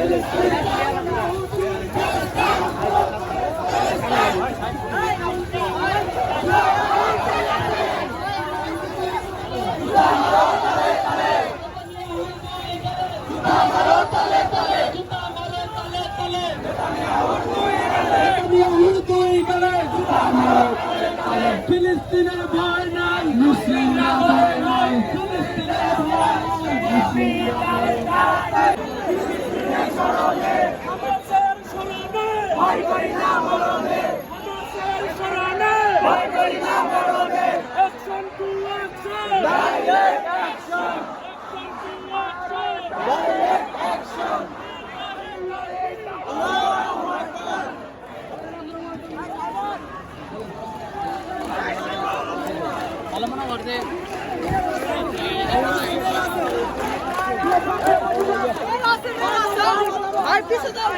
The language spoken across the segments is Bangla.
Palestine, ফিলিস্তিনের ভয় নাই মুসলিমরা ভয় নাই ফিলিস্তিনের ভয় নাই মুসলিমরা ভয় নাই হামাসের স্মরণে ভয় করি না মরণে হামাসের স্মরণে ভয় করি না মরণে action to action direct action action to action direct action আর পিছে যাও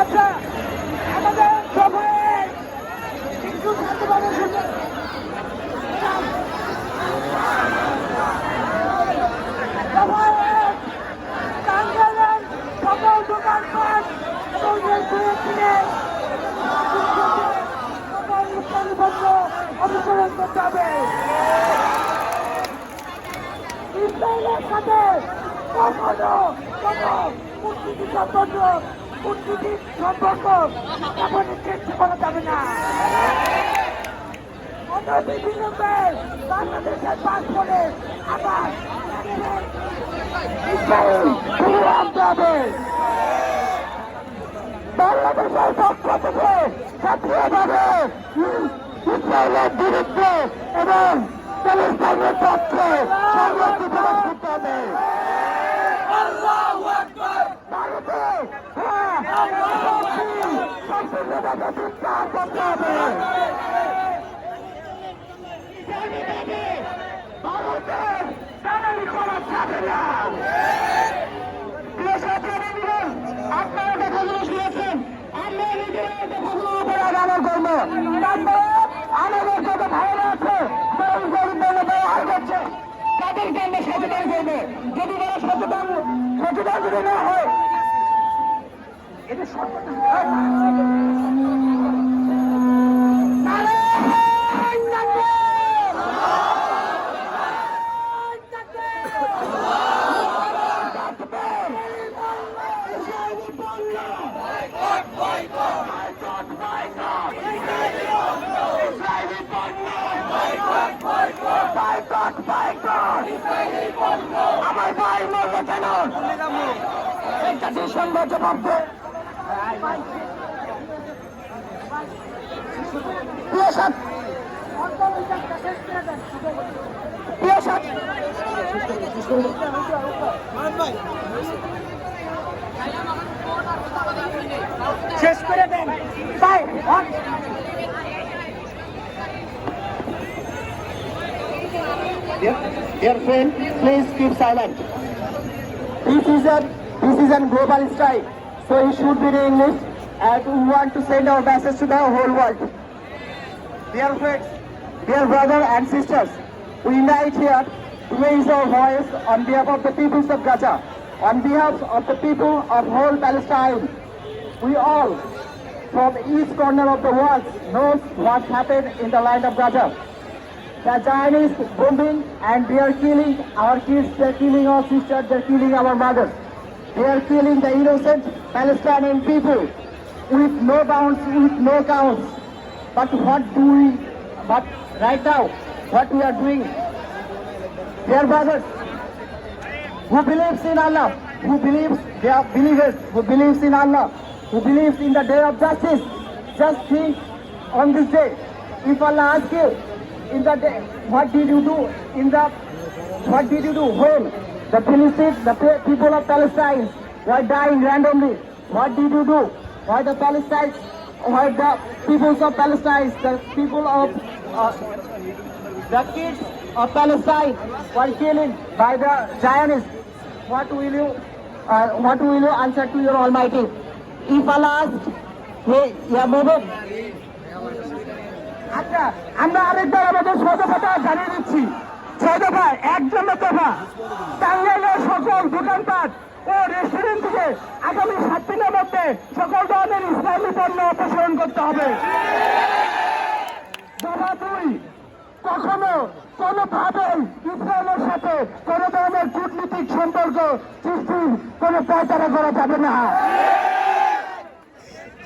আচ্ছা আমাদের সবাই একটু শান্ত ভাবে শুনতে সবাই টাঙ্গাইলের সকল দোকানপাট এবং রেলপুরে কিনে সকল উৎপাদনপত্র অনুসরণ করতে হবে ইসরায়েলের সাথে কূটনীতি সম্পর্ক কূটনীতির সম্পর্ক এখনই সৃষ্টি করা যাবে পাসপোর্টে আবার ফিরিয়ে আনতে হবে বাংলাদেশের পক্ষ থেকে সক্রিয়ভাবে ইসরায়েলের বিরুদ্ধে এবং প্যালেস্তাইনের পক্ষে সংগ্রামী প্রকাশ করতে হবে ভারতে হ্যাঁ সম্পূর্ণভাবে বিস্তার করতে হবে ভারতের দালালি করা যাবে না প্রিয় ছাত্রবৃন্দ, আপনারা কথাগুলো শুনেছেন আমরা নিজেরা এই কথাগুলোর উপরে আগামন করব তারপরে আমাদের সচেতন যদি সচেতন না হয় এটা সচেতন একটা সংবাদ জবাব দে প্রিয় সাথী প্রিয় সাথী শেষ করে দেন ভাই Dear friend, please keep silent. This is a this is a global strike, so it should be in English, and we want to send our message to the whole world. Dear friends, dear brothers and sisters, we unite here to raise our voice on behalf of the peoples of Gaza, on behalf of the people of whole Palestine. We all, from each corner of the world, knows what happened in the land of Gaza. The Chinese bombing and they are killing our kids, they are killing our sisters, they are killing our mothers. They are killing the innocent Palestinian people with no bounds, with no counts. But what do we, but right now, what we are doing, dear brothers, who believes in Allah, who believes, they are believers, who believes in Allah, who believes in the day of justice, just think on this day, if Allah asks you, in the day, what did you do in the, what did you do when the Philistines, the people of Palestine were dying randomly, what did you do? Why the Palestinians, why the peoples of Palestine, the people of, uh, the kids of Palestine were killed by the Zionists. What will you, uh, what will you answer to your Almighty? If Allah asks, hey, yeah, Mohammed, আচ্ছা আমরা আরেকবার আমাদের সদফাটা জানিয়ে দিচ্ছি। সদফা এক নম্বর দফা, টাঙ্গাইলের সকল দোকানপাট ও রেস্টুরেন্ট থেকে আগামী সাত দিনের মধ্যে সকল ধরনের ইসলামী পণ্য অপসারণ করতে হবে। দফা দুই, কখনো কোনোভাবেই ইসরায়েলের সাথে কোনো ধরনের কূটনীতিক সম্পর্ক সৃষ্টির কোনো পায়তারা করা যাবে না।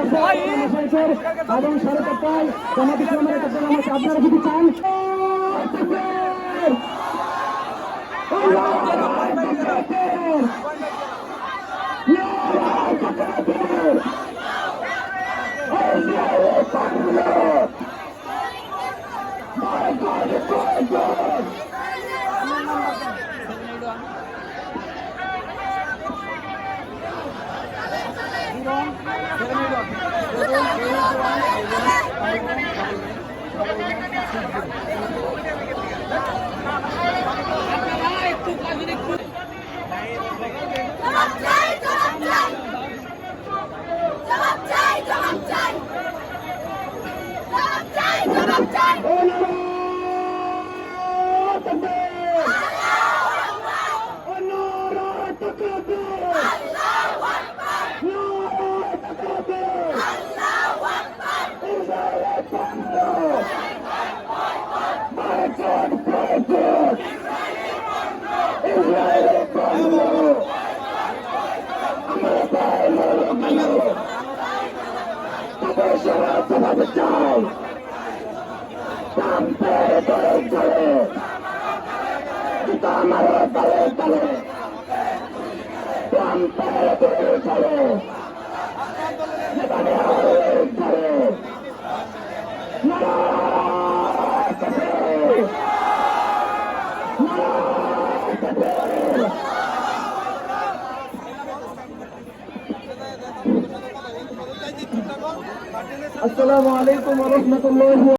আছে কর্মসূচির এবং সাড়ে চারটায় সমাধি ক্রমের একটা নামাজ আপনারা যদি চান জবাব সবাই তোমাকে চাই কামে ধরে ধরে পিতা মারে তালে তালে কামে ধরে ধরে যেখানে अस्सलाम वालेकुम व रहमतुल्लाहि